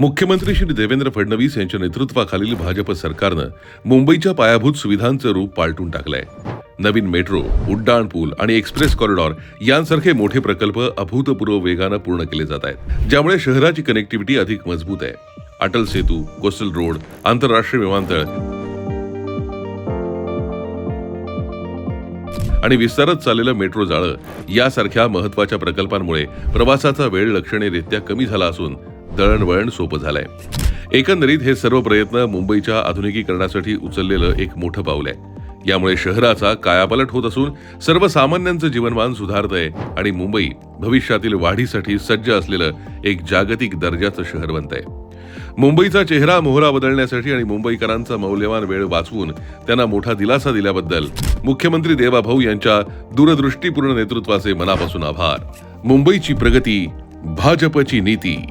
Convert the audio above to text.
मुख्यमंत्री श्री देवेंद्र फडणवीस यांच्या नेतृत्वाखालील भाजप सरकारनं मुंबईच्या पायाभूत सुविधांचं रूप पालटून टाकलंय. नवीन मेट्रो उड्डाण पूल आणि एक्सप्रेस कॉरिडॉर यांसारखे मोठे प्रकल्प अभूतपूर्व वेगानं पूर्ण केले जात आहेत ज्यामुळे शहराची कनेक्टिव्हिटी अधिक मजबूत आहे. अटल सेतू कोस्टल रोड आंतरराष्ट्रीय विमानतळ आणि विस्तारत चाललेलं मेट्रो जाळं यासारख्या महत्त्वाच्या प्रकल्पांमुळे प्रवासाचा वेळ लक्षणीयरित्या कमी झाला असून दळणवळण सोपं झालंय. एकंदरीत हे सर्व प्रयत्न मुंबईच्या आधुनिकीकरणासाठी उचललेलं एक मोठं पाऊल आहे. यामुळे शहराचा कायापालट होत असून सर्वसामान्यांचं जीवनमान सुधारतंय आणि मुंबई भविष्यातील वाढीसाठी सज्ज असलेलं एक जागतिक दर्जाचं शहर बनतंय. मुंबईचा चेहरा मोहरा बदलण्यासाठी आणि मुंबईकरांचा मौल्यवान वेळ वाचवून त्यांना मोठा दिलासा दिल्याबद्दल मुख्यमंत्री देवाभाऊ यांच्या दूरदृष्टीपूर्ण नेतृत्वाचे मनापासून आभार. मुंबईची प्रगती भाजपची नीती.